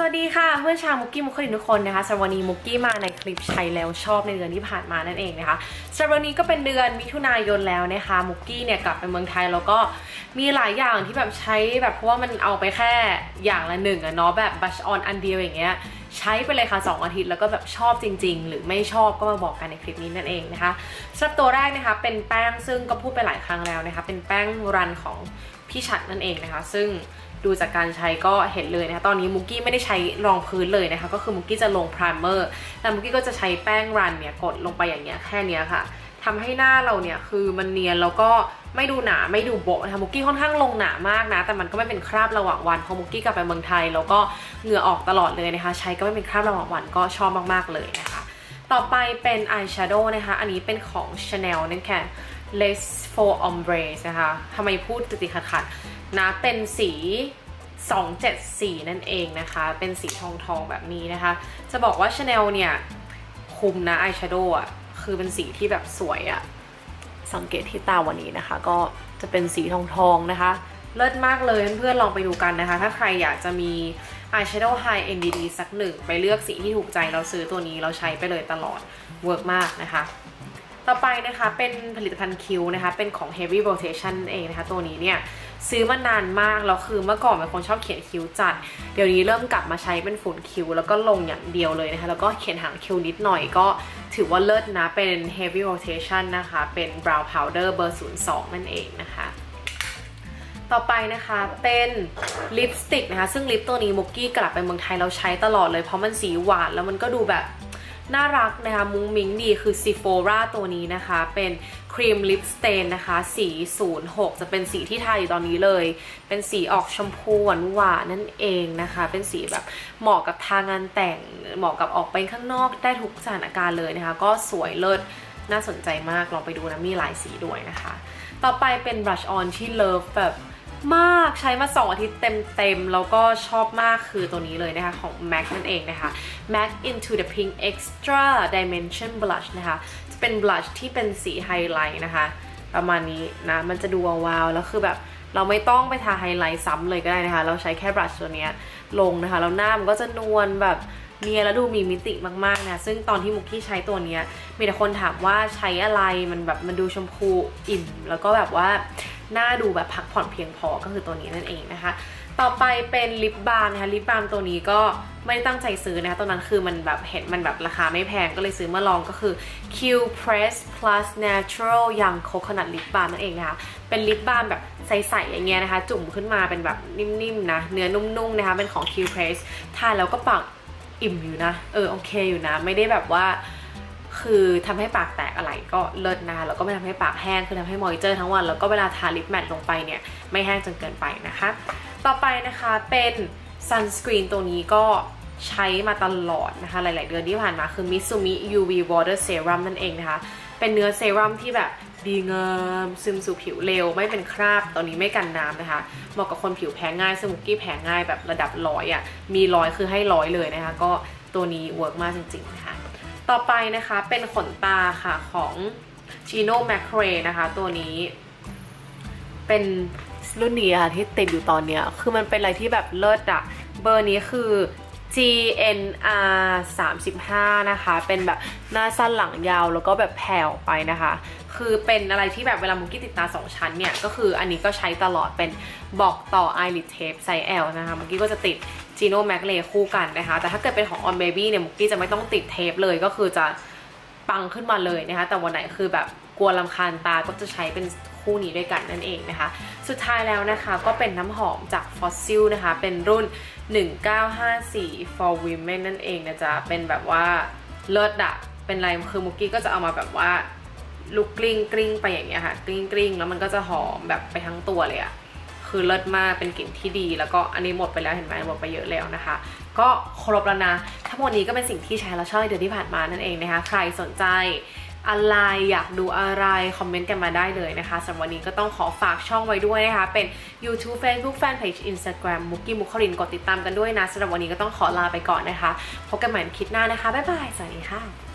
สวัสดีค่ะเพื่อนชาวมุกกี้มุกคลินทุกคนนะคะสำหรับวันนี้มุกกี้มาในคลิปใช้แล้วชอบในเดือนที่ผ่านมานั่นเองนะคะสำหรับวันนี้ก็เป็นเดือนมิถุนายนแล้วนะคะมุกกี้เนี่ยกลับไปเมืองไทยแล้วก็มีหลายอย่างที่แบบใช้แบบเพราะว่ามันเอาไปแค่อย่างละหนึ่งอะเนาะแบบบัชออนอันเดียวอย่างเงี้ยใช้ไปเลยค่ะ 2 อาทิตย์แล้วก็แบบชอบจริง ๆ หรือไม่ชอบก็มาบอกกันในคลิปนี้นั่นเองนะคะสำหรับตัวแรกนะคะเป็นแป้งซึ่งก็พูดไปหลายครั้งแล้วนะคะเป็นแป้งรันของ พี่ชัดนั่นเองนะคะ ซึ่งดูจากการใช้ก็เห็นเลยนะคะ ตอนนี้มุกกี้ไม่ได้ใช้รองพื้นเลยนะคะ ก็คือมุกกี้จะลงพรามเมอร์ แต่มุกกี้ก็จะใช้แป้งรันเนี่ยกดลงไปอย่างเงี้ยแค่นี้ค่ะทำให้หน้าเราเนี่ยคือมันเนียนแล้วก็ไม่ดูหนาไม่ดูโบนะคะมุกกี้ค่อนข้างลงหนามากนะ แต่มันก็ไม่เป็นคราบระหว่างวันพอมุกกี้กลับไปเมืองไทย แล้วก็เหงื่อออกตลอดเลยนะคะ ใช้ก็ไม่เป็นคราบระหว่างวันก็ชอบมากๆเลยนะคะ ต่อไปเป็นอายแชโดว์นะคะ อันนี้เป็นของ Chanel นั่นแค่ Les for Ombre นะคะทำไมพูดติดขัดๆนะเป็นสี 274 นั่นเองนะคะ เป็นสีทองทองแบบนี้นะคะ จะบอกว่า Chanel เนี่ย คุมนะอายแชโดว์อะ คือเป็นสีที่แบบสวยอะ สังเกตที่ตาวันนี้นะคะ ก็จะเป็นสีทองทองนะคะ เลิศมากเลยเพื่อนๆลองไปดูกันนะคะ ถ้าใครอยากจะมี eyeshadow high end ดีๆสักหนึ่ง ไปเลือกสีที่ถูกใจเราซื้อตัวนี้เราใช้ไปเลยตลอด เวิร์กมากนะคะ ต่อไปนะคะเป็นผลิตภัณฑ์คิ้วนะคะ เป็นของ Heavy Rotation เองนะคะ ตัวนี้เนี่ยซื้อมานานมาก แล้วคือเมื่อก่อนเป็นคนชอบเขียนคิ้วจัด เดี๋ยวนี้เริ่มกลับมาใช้เป็นฝุ่นคิ้ว แล้วก็ลงอย่างเดียวเลยนะคะ แล้วก็เขียนหางคิ้วนิดหน่อยก็ถือว่าเลิศนะ เป็น Heavy Rotation นะคะ เป็น Brow Powder เบอร์ 02 นั่นเองนะคะต่อไปนะคะเป็นลิปสติกนะคะ ซึ่งลิปตัวนี้มุกกี้กลับไปเมืองไทยเราใช้ตลอดเลยเพราะมันสีหวานแล้วมันก็ดูแบบ น่ารักนะคะมุ้งมิ้งดีคือ Sephora ตัวนี้นะคะ เป็นครีมลิปสเตนนะคะ สี 06 จะเป็นสีที่ทาอยู่ตอนนี้เลย เป็นสีออกชมพูหวานหวานนั่นเองนะคะ เป็นสีแบบเหมาะกับทางงานแต่ง เหมาะกับออกไปข้างนอกได้ทุกสถานการณ์เลยนะคะ ก็สวยเลิศน่าสนใจมากลองไปดูนะมีหลายสีด้วยนะคะ ต่อไปเป็นบลัชออนที่เลิฟแบบ มากใช้มา 2 อาทิตย์เต็มๆ แล้วก็ชอบมากคือตัวนี้เลยนะคะ ของ MAC นั่นเองนะคะ MAC Into the Pink Extra Dimension Blush นะคะ จะเป็นบลัชที่เป็นสีไฮไลท์นะคะ ประมาณนี้นะ มันจะดูวาวๆ แล้วคือแบบเราไม่ต้องไปทาไฮไลท์ซ้ำเลยก็ได้นะคะ เราใช้แค่บลัชตัวนี้ลงนะคะ แล้วหน้ามันก็จะนวลแบบเนียแล้วดูมีมิติมากๆนะ ซึ่งตอนที่มุกกี้ใช้ตัวนี้มีแต่คนถามว่าใช้อะไรมันแบบมันดูชมพูอิ่ม แล้วก็แบบว่า หน้าดูแบบพักผ่อนเพียงพอก็คือตัวนี้นั่นเองนะคะ ต่อไปเป็นลิปบาล์มนะคะลิปบาล์มตัวนี้ก็ไม่ได้ตั้งใจซื้อนะคะตอนนั้นคือมันแบบเห็นมันแบบราคาไม่แพงก็เลยซื้อมาลองก็คือ Q Press Plus Natural Young Coconut Lip Balm นั่นเองนะคะเป็นลิปบาล์มแบบใสๆอย่างเงี้ยนะคะ จุ่มขึ้นมาเป็นแบบนิ่มๆนะเนื้อนุ่มๆนะคะเป็นของ Q Press ทาแล้วก็ปากอิ่มอยู่นะ เออโอเคอยู่นะ ไม่ได้แบบว่า คือทำให้ปากแตกอะไรก็เลิศนะคะแล้วก็ไม่ทำให้ปากแห้งคือทำให้มอยเจอร์ทั้งวัน แล้วก็เวลาทาลิปแมทลงไปเนี่ย ไม่แห้งจนเกินไปนะคะ ต่อไปนะคะเป็นซันสกรีนตัวนี้ก็ใช้มาตลอดนะคะ หลาย ๆ เดือนที่ผ่านมาคือ Mitsumi UV Water Serum นั่นเองนะคะ เป็นเนื้อเซรั่มที่แบบดีงามซึมสู่ผิวเร็ว ไม่เป็นคราบตอนนี้ไม่กันน้ำนะคะ เหมาะกับคนผิวแพ้ง่ายสมุกกี้แพ้ง่ายแบบระดับร้อยอะ่ะมีร้อยคือให้ร้อยเลยนะคะ ก็ตัวนี้เวิร์กมากจริง ๆ นะคะ ต่อไปนะคะเป็นขนตาค่ะของ Gino Macrae นะคะ ตัวนี้ เป็นรุ่นนี้ค่ะที่ติดอยู่ตอนเนี้ย คือมันเป็นอะไรที่แบบเลิศอะเบอร์นี้คือ GNR 35 นะคะ เป็นแบบหน้าสั้นหลังยาวแล้วก็แบบแผ่วไปนะคะ คือเป็นอะไรที่แบบเวลามุกี้ติดตา 2 ชั้นเนี่ย ก็คืออันนี้ก็ใช้ตลอดเป็นบอกต่อ eyelid tape ไซส์ L นะคะ มุกี้ก็จะติด Gino m a c l a y คู่กันนะคะ แต่ถ้าเกิดเป็นของ On Baby เนี่ยมุกกี้จะไม่ต้องติดเทปเลยก็คือจะปังขึ้นมาเลยนะคะ แต่วันไหนคือแบบกลัวลำคาญตาก็จะใช้เป็นคู่นี้ด้วยกันนั่นเองนะคะ สุดท้ายแล้วนะคะก็เป็นน้ำหอมจาก Fossil นะคะ เป็นรุ่น 1954 for women นั่นเองนะจ๊ะ เป็นแบบว่าเลิศอะเป็นไรคือมุกกี้ก็จะเอามาแบบว่าลุกกลิ้งกลิ้งไปอย่างเงี้ยค่ะกลิ้งกลิ้งแล้วมันก็จะหอมแบบไปทั้งตัวเลยอะ คือเลิศมากเป็นกลิ่นที่ดี แล้วก็อันนี้หมดไปแล้วเห็นไหมหมดไปเยอะแล้วนะคะ ก็ครบแล้วนะทั้งหมดนี้ก็เป็นสิ่งที่ใช้แล้วชอบในเดือนที่ผ่านมานั่นเองนะคะใครสนใจอะไรอยากดูอะไร คอมเมนต์กันมาได้เลยนะคะสำหรับวันนี้ก็ต้องขอฝากช่องไว้ด้วยนะคะ เป็น YouTube Facebook Fanpage Instagram มุกกี้มุกครินกดติดตามกันด้วยนะสำหรับวันนี้ก็ต้องขอลาไปก่อนนะคะ พบกันใหม่ในคลิปหน้านะคะ บ๊ายบาย สวัสดีค่ะ